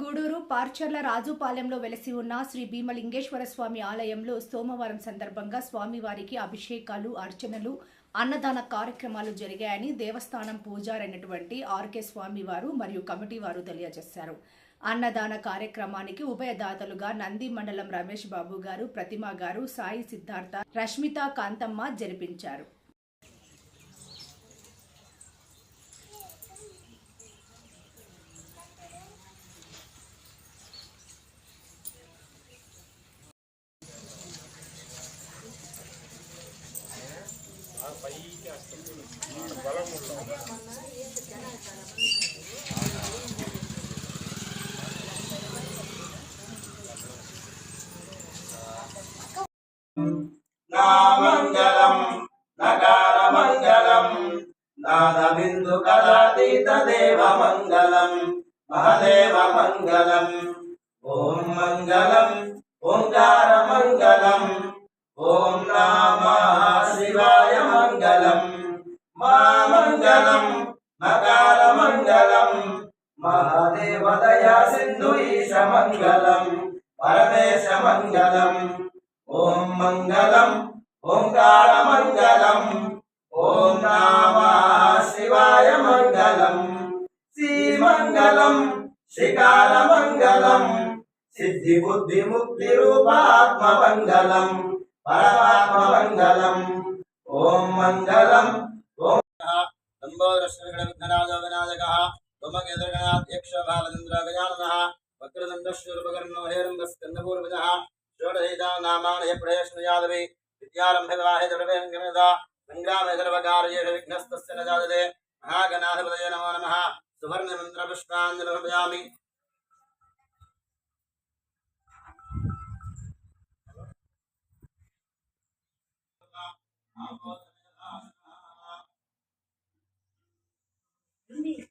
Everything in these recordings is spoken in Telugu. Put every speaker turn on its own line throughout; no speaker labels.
గూడూరు పార్చర్ల రాజుపాలెంలో వెలసి ఉన్న శ్రీ భీమలింగేశ్వర స్వామి ఆలయంలో సోమవారం సందర్భంగా స్వామివారికి అభిషేకాలు అర్చనలు అన్నదాన కార్యక్రమాలు జరిగాయని దేవస్థానం పూజారైనటువంటి ఆర్కే స్వామి వారు మరియు కమిటీ వారు తెలియజేశారు. అన్నదాన కార్యక్రమానికి ఉభయదాతలుగా నంది మండలం రమేష్ బాబు గారు ప్రతిమ గారు సాయి సిద్ధార్థ రష్మిత కాంతమ్మ జరిపించారు.
నామంగళం నకారమంగళం నాదబిందు కళాతీత దేవ మంగళం మహదేవ మంగళం ఓం మంగళం ఓంకార మంగళం ఓం నామ మంగళం ఓం మంగళం ఓంకార మంగళం ఓం నామ శివాయ మంగళం శ్రీమంగళం శికార మంగళం సిద్ధి బుద్ధి ముక్తి రూపాత్మ మంగళం పరమాత్మ మంగళం ఓం మంగళం ఓం లంబోదరశ్రీగణ విఘ్నరాజ వినాయక ధూమకేంద్రగణాధ్యక్ష బాలచంద్ర గజానన వక్రదండశ్వరూపకర్ణ హేరంగ స్కందపూర్వజ यादवे विद्यारम्भिर्वाहितप्रभेङ्गमिदा सङ्ग्रामे सर्वकार्येषु विघ्नस्तस्य न जायते। महागणाधिपतये नमो नमः। सुवर्णमन्त्रपुष्पाञ्जलि Thank you.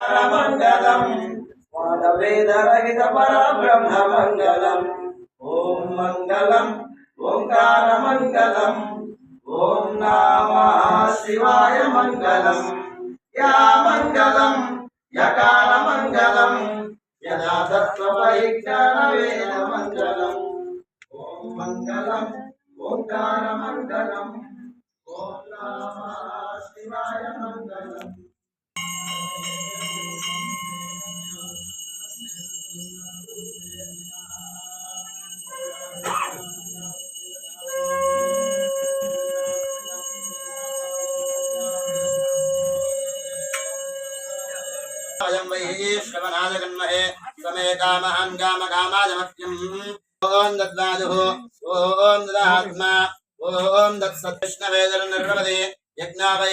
మంగళం వాదవేదరహిత పరబ్రహ్మ మంగళం ఓం మంగళం ఓంకార మంగళం ఓం నామ శివాయ మంగళం. యా మంగళం యకార మంగళం యదా తత్వ వేద మంగళం ఓం మంగళం ఓంకార అయం why శ్రవణాయ గన్మహే సమే కామహం comma కామాయ మహ్యం Om దద్వాదుః Om దదాత్మా Om దత్సత్కృష్ణవేదన నిర్వదే Yagna why